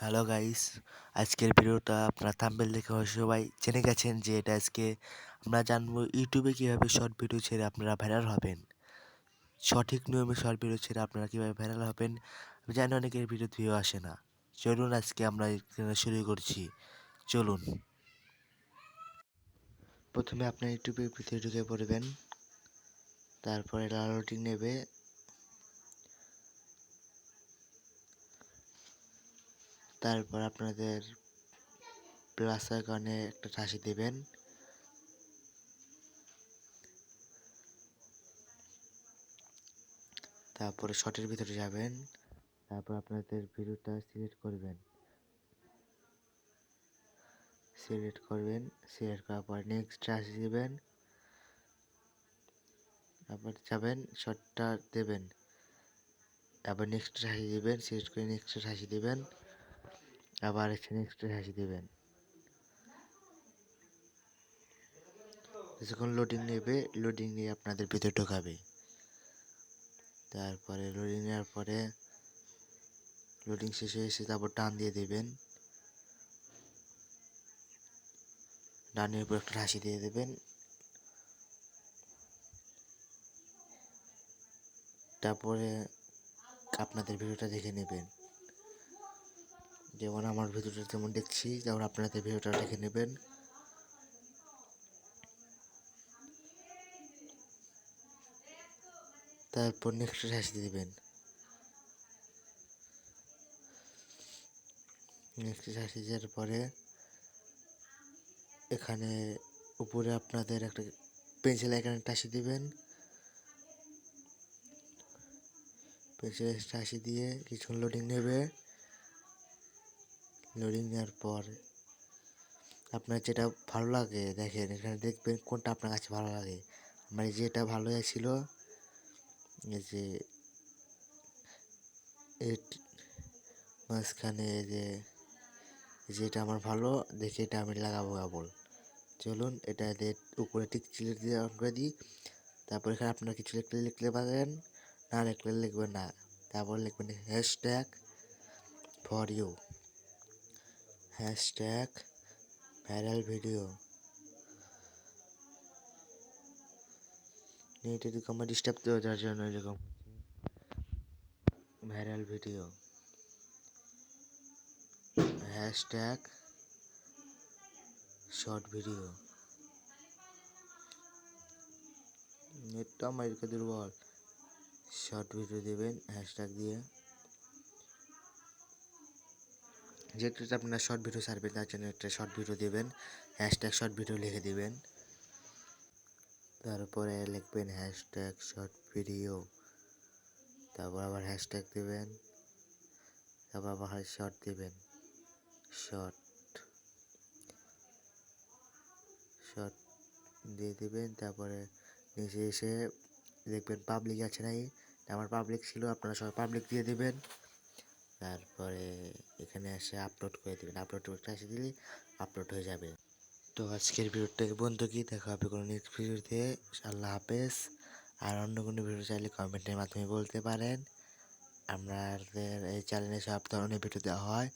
Hello guys, আজকের ভিডিওটা আপনারা থাম্বনেল দেখে সবাই জেনে গেছেন যে এটা আজকে আমরা জানব ইউটিউবে কীভাবে শর্ট ভিডিও ছেড়ে আপনারা ভাইরাল হবেন। সঠিক নিয়মে শর্ট ভিডিও ছেড়ে আপনারা কীভাবে ভাইরাল হবেন, আমি জানি অনেকের ভিডিও ভিউ আসে না। চলুন আজকে আমরা শুরু করছি। চলুন। প্রথমে আপনার ইউটিউবের ভিতরে ঢুকে পড়বেন, তারপরে ডাউনলোডিং নেবে তারপর আপনাদের প্লাস আইকনে একটা ঠাসি দেবেন। তারপরে শর্টের ভিতরে যাবেন। তারপর আপনাদের ভিডিওটা সিলেক্ট করবেন। সিলেক্ট করবেন, সিলেক্ট করার পর নেক্সট ঠাসি দেবেন। আবার যাবেন শর্টটা দেবেন। আবার নেক্সট হাসি দেবেন সিলেক্ট করে নেক্সট হাসি দেবেন। আবার নেক্সট হাসি দেবেন। কিছুক্ষণ লোডিং নেবে লোডিং নিয়ে আপনাদের ভিতরে ঢোকাবে। তারপরে লোডিং নেওয়ার পরে লোডিং শেষ হয়ে এসে তারপর টান দিয়ে দেবেন। ডানের উপর একটা হাসি দিয়ে দেবেন। তারপরে আপনাদের ভিডিওটা দেখে নেবেন। যেমন আমার ভিডিওটা যেমন দেখছি যেমন আপনাদের ভিডিওটা দেখে নেবেন। তারপর নেক্সট হাসি দিবেন। নেক্সট হাসি দেওয়ার পরে এখানে উপরে আপনাদের একটা পেন্সিল এখানে টাসি দিবেন। পেন্সিল টাসি দিয়ে কিছু লোডিং নেবে। লোডিং নেওয়ার পর আপনার যেটা ভালো লাগে, দেখেন এখানে দেখবেন কোনটা আপনার কাছে ভালো লাগে। আমার যেটা ভালো ছিল যে মাঝখানে যে যেটা আমার ভালো, দেখে এটা আমি লাগাবো কেবল চলুন এটা দিয়ে উপরে টিক চিলে দিয়ে অন করে দিই। তারপর এখানে আপনার কিছু লিখলে লিখতে পারেন না লিখলে লিখবেন না। তারপর লিখবেন hashtag for you hashtag viral video. Net এরকম ডিস্টার্ব দেওয়ার জন্য এরকম। Viral video. Hashtag short video. নেটটা আমার দুর্বল। শর্ট ভিডিও দেবেন, হ্যাশট্যাগ দিয়ে। যেটা আপনার শর্ট ভিডিও ছাড়বেন, তার জন্য একটা শর্ট ভিডিও দেবেন হ্যাশট্যাগ শর্ট ভিডিও লিখে দেবেন। তারপরে লিখবেন হ্যাশট্যাগ শর্ট ভিডিও তারপর আবার হ্যাশট্যাগ দেবেন, তারপর আবার শর্ট দেবেন শর্ট শর্ট দিয়ে দেবেন, তারপরে নিচে এসে দেখবেন পাবলিক আছে নাই, আমার পাবলিক ছিল, আপনারা সবাই পাবলিক দিয়ে দেবেন। তারপরে এখানে এসে আপলোড করে দেবেন। আপলোড করতে এসে দিলে আপলোড হয়ে যাবে। তো আজকের ভিডিওটা বন্ধু কি দেখা হবে কোনো নেক্সট ভিডিওতে। আল্লাহ হাফেজ। আর অন্য কোনো ভিডিও চাইলে কমেন্টের মাধ্যমে বলতে পারেন। আমাদের এই চ্যানেলে সব ধরনের ভিডিও দেওয়া হয়।